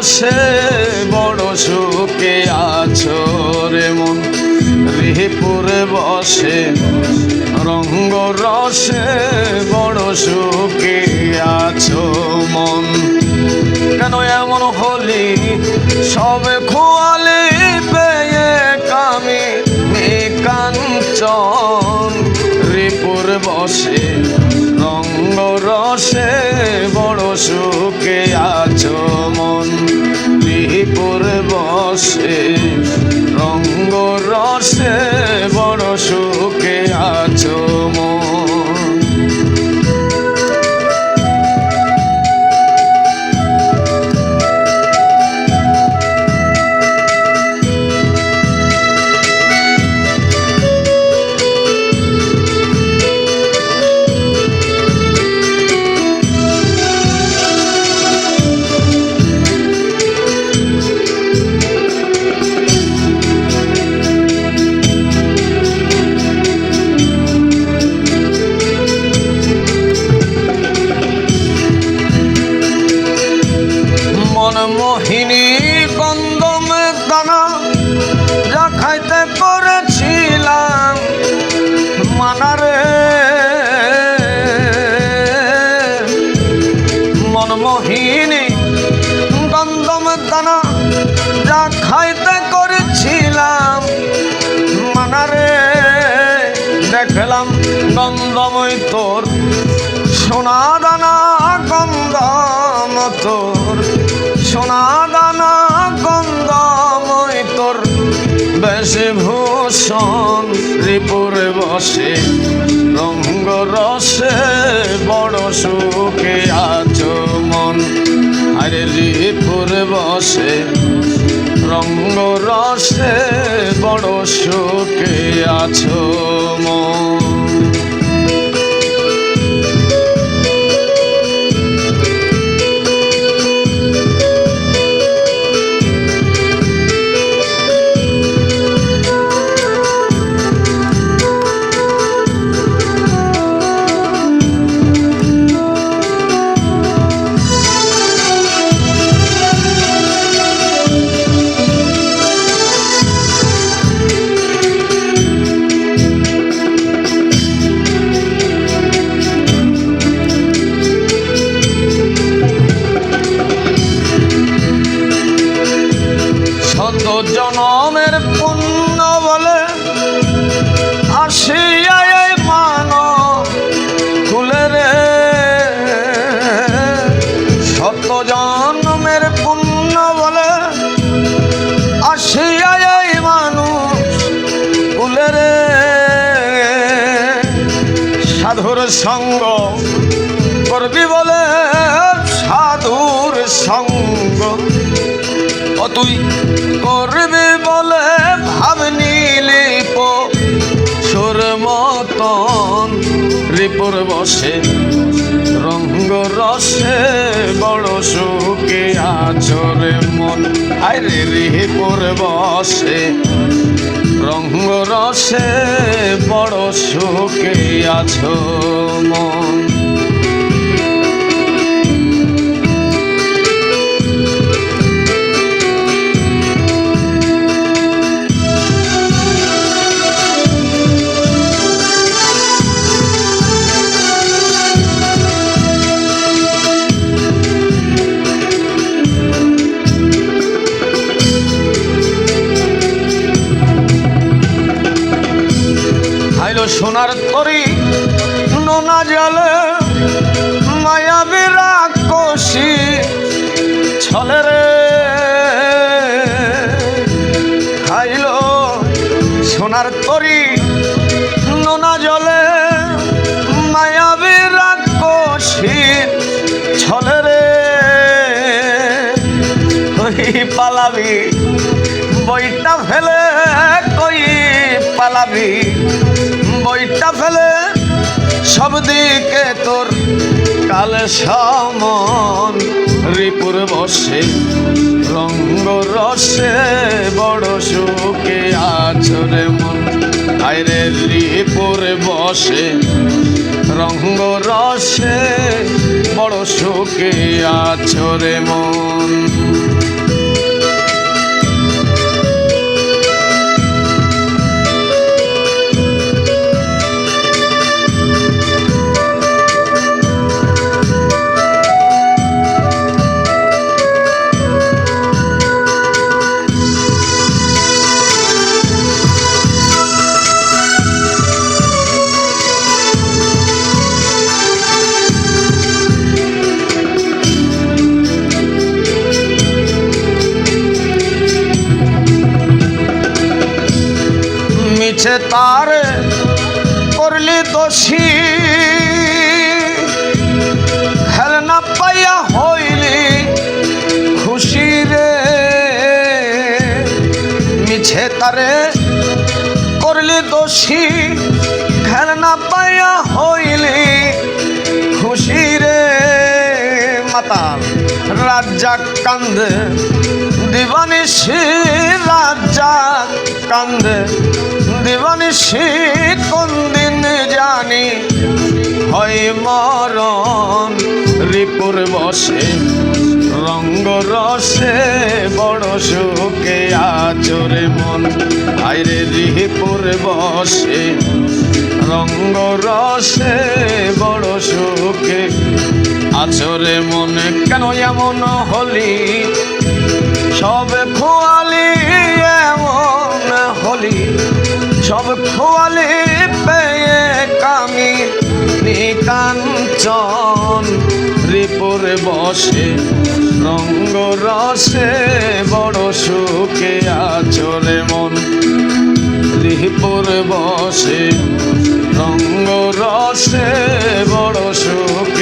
রসে বড় সুখে আছো রে মন। রিপুরে বসে, রঙ্গ রসে বড় সুখে আছো মন। কেন এমন হলি? সবে খোয়ালি পেয়ে কামি কাঞ্চন। রিপুর বসে বসে খাইতে করেছিলাম মানারে। মন মোহিনী গন্ধম দানা যা খাইতে করেছিলাম মানারে। দেখলাম গন্ধময় তোর সোনা দানা। বেশে ভূষণ রিপুরে বসে রঙ্গ রসে বড় সুখে আছো মন। আরে রিপুরে বসে রঙ্গ রসে জনমের পুণ্য বলে আসিয়াই তুই করবি বলে ভাবনি লিপ। সুর মতন রিপুর বসে, রঙ্গ রসে বড় সুখে আছরে মন। আরে রিপুর বসে, রঙ্গ রসে বড় সুখে আছো মন। সোনার তরি, নোনা জলে মায়াবী রাক্ষসী ছলে রে। খাইলো সোনার তরি, নোনা জলে মায়াবী রাক্ষসী ছলে রে। পালাবি, বইটা ফেলে কই পালাবি? বইটা ফেলে, সব দিকে তোর কালে সমন। রিপুর বসে, রঙ্গ রসে, বড় সুখে আছরে মন। আইরে রিপুর বসে, রঙ্গ রসে, বড় সুখে আছরে মন। মিছে তার করলি দোষী। খেলনা পাইয়া হইলি খুশি রে। মিছে তারে করলি দোষী। খেলনা পাইয়া হইলি খুশি রে। মাতাল রাজা কান্দে, দিবানিশি রাজা কান্দে। দিবানিশি কোন দিন জানি? হয় মরণ রিপুর বসে, রঙ্গ রসে, বড় সুখে আচরে মন। আইরে রিপুর বসে, রঙ্গ রসে, বড় সুখে আচরে মনে। কেন এমন হলি? সব খোয়ালি পেয়ে কামি নিকাঞ্চন। রিপুরে বসে, রঙ্গ রসে, বড় সুখে আচরে মন। রিপুর বসে, রঙ্গ রসে, বড় সুখে